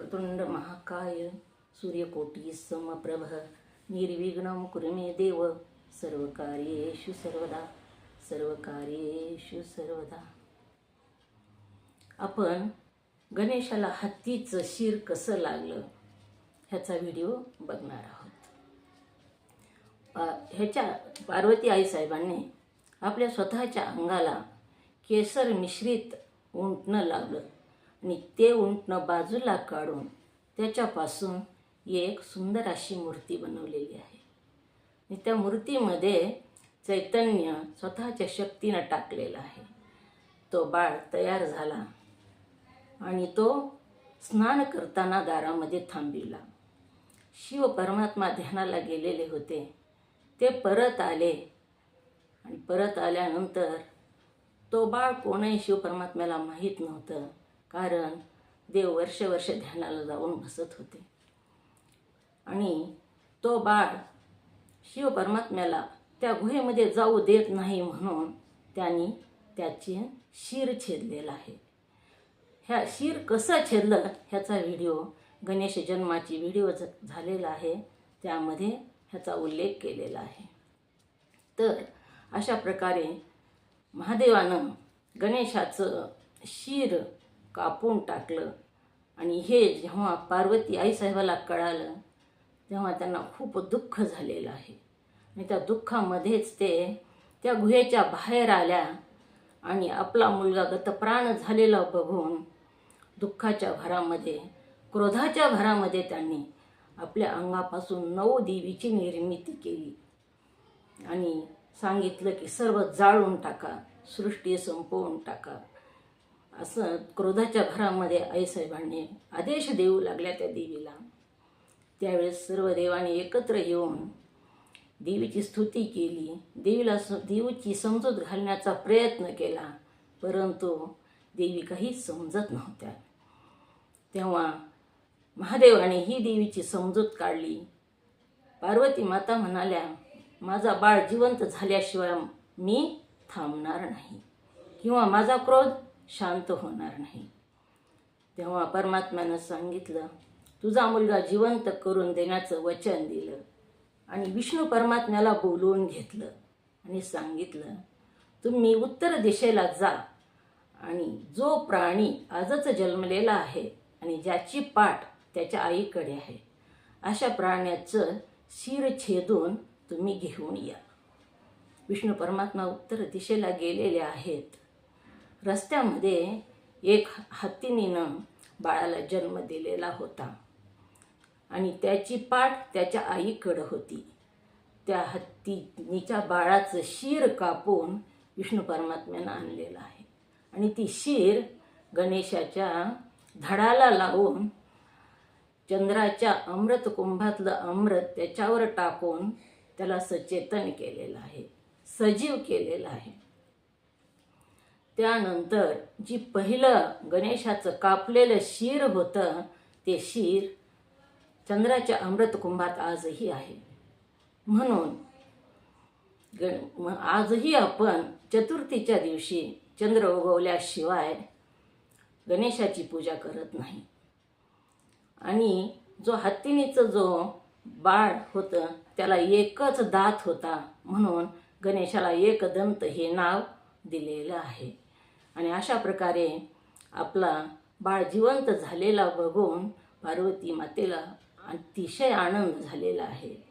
कृतुंड महाकाय सूर्यकोटी समप्रभ निर्विघ्न कुरु मे देव। सर्वकार्येषु सर्वदा सर्वकार्येषु सर्वदा। आपण गणेशाला हत्तीचं शिर कसं लागलं ह्याचा व्हिडिओ बघणार आहोत. ह्याच्या पार्वती आईसाहेबांनी आपल्या स्वतःच्या अंगाला केसर मिश्रित उंटणं लावलं. आणि ते उंटनं बाजूला काढून त्याच्यापासून एक सुंदर अशी मूर्ती बनवलेली आहे. आणि त्या मूर्तीमध्ये चैतन्य स्वतःच्या शक्तीनं टाकलेलं आहे. तो बाळ तयार झाला आणि तो स्नान करताना दारामध्ये थांबिला. शिव परमात्मा ध्यानाला गेलेले होते. ते परत आले आणि परत आल्यानंतर तो बाळ कोणही शिव परमात्म्याला माहीत नव्हतं. कारण देव वर्ष वर्ष ध्यानाला जाऊन बसत होते. आणि तो बाळ शिव परमात्म्याला त्या गुहेमध्ये जाऊ देत नाही म्हणून त्यांनी त्याचे शिर छेदलेलं आहे. ह्या शिर कसं छेदलं ह्याचा व्हिडिओ गणेश जन्माची व्हिडिओ झालेला आहे. त्यामध्ये ह्याचा उल्लेख केलेला आहे. तर अशा प्रकारे महादेवानं गणेशाचं शिर कापून टाकलं. आणि हे जेव्हा पार्वती आईसाहेबाला कळालं तेव्हा त्यांना खूप दुःख झालेलं आहे. आणि त्या दुःखामध्येच ते त्या गुहेच्या बाहेर आल्या आणि आपला मुलगा गतप्राण झालेला बघून दुःखाच्या भरामध्ये क्रोधाच्या भरामध्ये त्यांनी आपल्या अंगापासून नऊ देवीची निर्मिती केली. आणि सांगितलं की सर्व जाळून टाका सृष्टी संपवून टाका. असं क्रोधाच्या भरामध्ये आईसाहेबांनी आदेश देऊ लागल्या त्या देवीला. त्यावेळेस सर्व देवाने एकत्र येऊन देवीची स्तुती केली. देवीला स देवीची समजूत घालण्याचा प्रयत्न केला परंतु देवी काही समजत नव्हत्या. तेव्हा महादेवाने ही देवीची समजूत काढली. पार्वती माता म्हणाल्या माझा बाळ जिवंत झाल्याशिवाय मी थांबणार नाही. किंवा माझा क्रोध शांत होणार नाही. तेव्हा परमात्म्यानं सांगितलं तुझा मुलगा जिवंत करून देण्याचं वचन दिलं. आणि विष्णू परमात्म्याला बोलवून घेतलं आणि सांगितलं तुम्ही उत्तर दिशेला जा आणि जो प्राणी आजच जन्मलेला आहे आणि ज्याची पाठ त्याच्या आईकडे आहे अशा प्राण्याचं शिर छेदून तुम्ही घेऊन या. विष्णू परमात्मा उत्तर दिशेला गेलेले आहेत. रस्त्यामध्ये एक हत्तीनीनं बाळाला जन्म दिलेला होता. आणि त्याची पाठ त्याच्या आईकडं होती. त्या हत्तीनीच्या बाळाचं शिर कापून विष्णू परमात्म्यानं आणलेलं आहे. आणि ती शिर गणेशाच्या धडाला लावून चंद्राच्या अमृत कुंभातलं अमृत त्याच्यावर टाकून त्याला सचेतन केलेलं आहे सजीव केलेलं आहे. त्यानंतर जी पहिलं गणेशाचं कापलेलं शीर होतं ते शिर चंद्राच्या अमृत कुंभात आजही आहे. म्हणून गण म- आजही आपण चतुर्थीच्या दिवशी चंद्र उगवल्याशिवाय गणेशाची पूजा करत नाही. आणि जो हत्तीनीचं जो बाळ होतं त्याला एकच दात होता म्हणून गणेशाला एकदंत हे नाव दिलेलं आहे. आणि अशा प्रकारे आपला बाळ जिवंत झालेला बघून पार्वती मातेला अतिशय आनंद झालेला आहे.